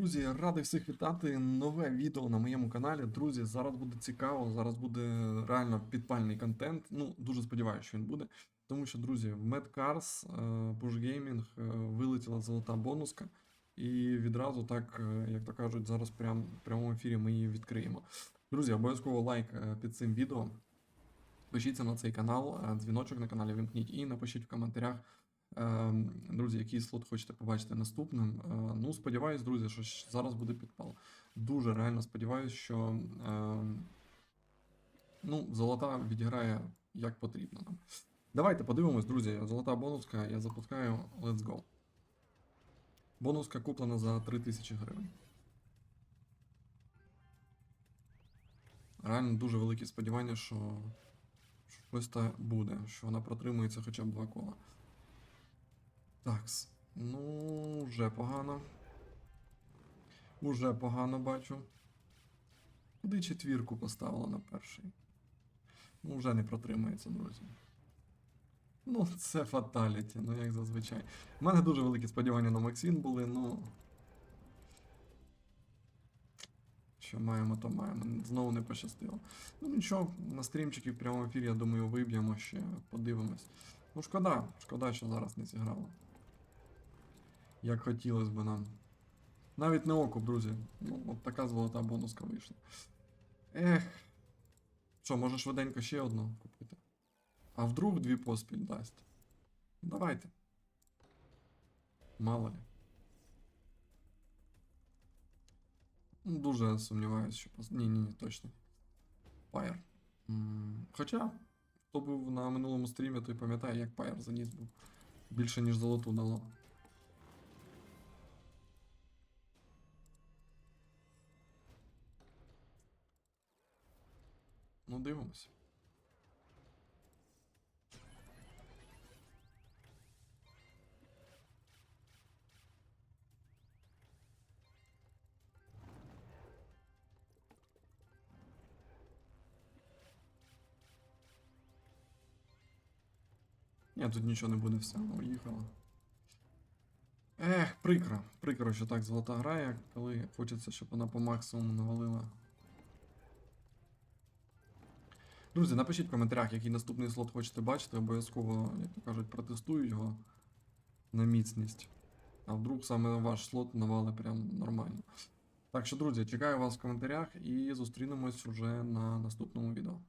Друзі, радий всіх вітати. Нове відео на моєму каналі. Друзі, зараз буде цікаво, зараз буде реально підпальний контент. Ну, дуже сподіваюся, що він буде. Тому що, друзі, в Medcars, е, Push Gaming е, вилетіла золота бонуска. І відразу так, е, як то кажуть, зараз прям, в прямому ефірі ми її відкриємо. Друзі, обов'язково лайк під цим відео. Пишіться на цей канал, дзвіночок на каналі вимкніть і напишіть в коментарях, друзі, який слот хочете побачити наступним. Е, Ну, сподіваюсь, друзі, що зараз буде підпал. Дуже реально сподіваюсь, що е, ну, золота відіграє як потрібно нам. Давайте подивимось, друзі. Золота бонуска, я запускаю Let's go. Бонуска куплена за 3000 гривень. Реально дуже великі сподівання, що щось буде, що вона протримується хоча б два кола. Такс. Ну, вже погано. Уже погано бачу. Куди четвірку поставила на перший? Ну, вже не протримається, друзі. Ну, це фаталіті, ну як зазвичай. У мене дуже великі сподівання на Максін були, ну. Що маємо, то маємо. Знову не пощастило. Ну нічого, на стрімчики в прямому ефірі, я думаю, виб'ємо ще, подивимось. Ну, шкода, шкода, що зараз не зіграло. Як хотілося б нам. Навіть не окуп, друзі. Ну, от така золота бонуска вийшла. Ех. Що, може швиденько ще одну купити? А вдруг дві поспіль дасть? Давайте. Мало ли. Ну, Дуже сумніваюся, що пос... Ні, ні, ні, точно. Пайер. Хоча, хто був на минулому стрімі, той пам'ятає, як Пайер заніс був. Більше, ніж золоту дало. Ну, дивимося. Ні, тут нічого не буде, все, уїхала. Ех, прикро. Прикро, що так золота грає, коли хочеться, щоб вона по максимуму навалила. Друзі, напишіть в коментарях, який наступний слот хочете бачити, обов'язково, як то кажуть, протестую його на міцність. А вдруг саме ваш слот навали прям нормально. Так що, друзі, чекаю вас в коментарях і зустрінемось уже на наступному відео.